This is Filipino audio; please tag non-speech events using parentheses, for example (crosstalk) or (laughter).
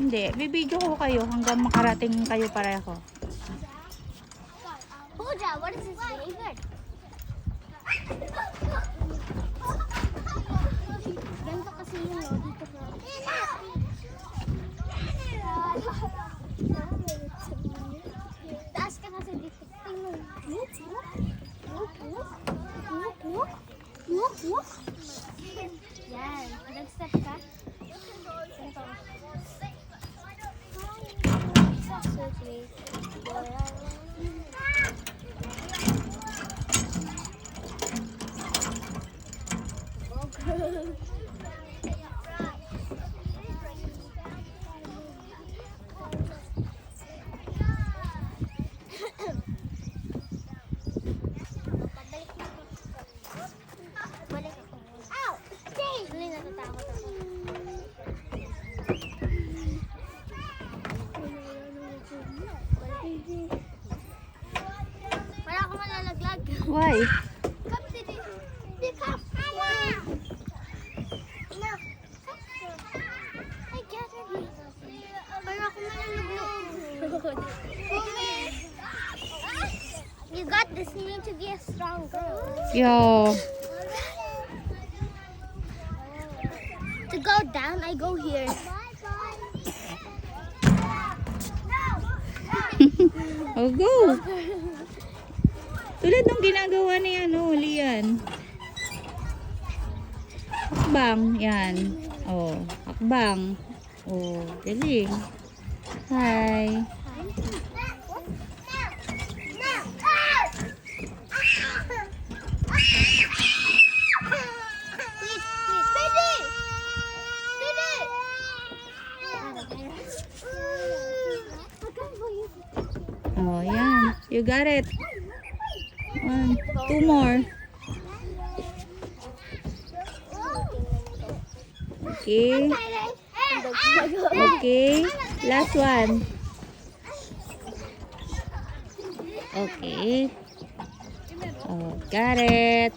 Hindi, bibidyo ko kayo hanggang makarating kayo pareho. Pooja, what is his favorite? Ganito kasi yun? Dito na. Taas ka kasi dito. Look, look. Look, look. Look, look. Look. Yan. Nag-step ka. Malalaglag. You got this. You need to be a strong girl. Yo. To go down, I go here. (laughs) Oh, go. Tulad ng ginagawa ni ano, Lian. Hakbang. Yan. Oh, hakbang. Oh, galing. Hi. Oh, yan. You got it. One, two more. Okay. Okay. Last one. Okay. Oh, got it.